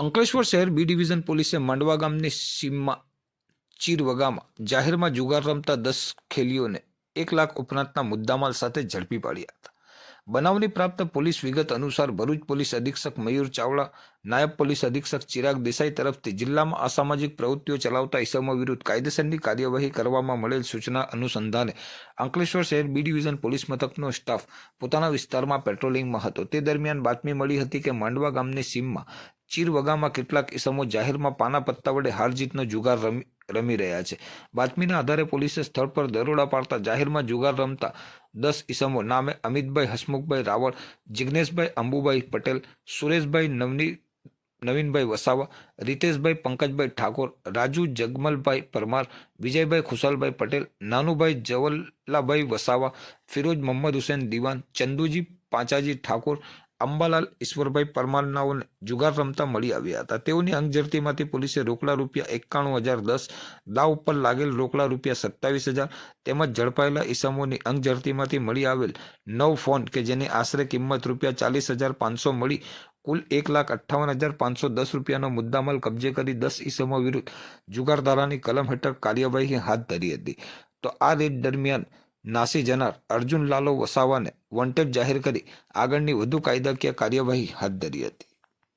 અંકલેશ્વર શહેર B division પોલીસે માંડવા ગામની સીમમાં ચીરવગામાં જાહેરમાં જુગાર રમતા દસ ખેલીઓને એક લાખ ઉપરાંતના મુદ્દામાલ સાથે ઝડપી પાડ્યા હતા. બનાવની પ્રાપ્ત પોલીસ વિગત અનુસાર ભરૂચ પોલીસ અધિક્ષક મયુર ચાવડા, નાયબ પોલીસ અધિક્ષક ચિરાગ દેસાઈ તરફથી જિલ્લામાં અસામાજિક પ્રવૃત્તિઓ ચલાવતા ઇસમો વિરુદ્ધ કાયદેસરની કાર્યવાહી કરવામાં મળેલ સૂચના અનુસંધાને અંકલેશ્વર શહેર બી ડિવિઝન પોલીસ મથકનો સ્ટાફ પોતાના વિસ્તારમાં પેટ્રોલિંગમાં હતો. તે દરમિયાન બાતમી મળી હતી કે માંડવા ગામની સીમમાં ચીરવગામાં કેટલાક ઇસમો જાહેરમાં પાના પત્તા વડે હાર જીતનો જુગાર રમી રમી રહ્યા છે. બાતમીના આધારે પોલીસે સ્થળ પર દરોડા પાડતા જાહેરમાં જુગાર રમતા દસ ઇસમો નામે અમિતભાઈ, હસમુખભાઈ રાવળ, જિગ્નેશભાઈ અંબુભાઈ પટેલ, સુરેશભાઈ નવની, નવીનભાઈ વસાવા, રીતેશભાઈ પંકજભાઈ ઠાકોર, રાજુ જગમલભાઈ પરમાર, વિજયભાઈ ખુશાલભાઈ પટેલ, નાનુભાઈ જવલ્લાભાઈ વસાવા, ફિરોજ મોહમ્મદ હુસેન દિવાન, ચંદુજી પાંચાજી ઠાકોર અંબાલાલ ઈશ્વરભાઈ પરમારનાઓને જુગાર રમતા મળી આવ્યા હતા. તેઓની અંગઝડતીમાંથી પોલીસે રોકડા રૂપિયા એકાણું હજાર દસ, દાવ ઉપર લાગેલ રોકડા રૂપિયા સત્તાવીસ હજાર તેમજ ઝડપાયેલા ઈસમોની અંગઝડતીમાંથી મળી આવેલ નવ ફોન કે જેની આશરે કિંમત રૂપિયા ચાલીસ હજાર પાંચસો મળી કુલ એક લાખ અઠ્ઠાવન હજાર પાંચસો દસ રૂપિયાનો મુદ્દામાલ કબજે કરી દસ ઈસમો વિરુદ્ધ જુગારધારાની કલમ હેઠળ કાર્યવાહી હાથ ધરી હતી. તો આ રેડ દરમિયાન નાસી જનાર અર્જુન લાલો વસાવાને વોન્ટેડ જાહેર કરી આગળની વધુ કાયદાકીય કાર્યવાહી હાથ ધરી હતી.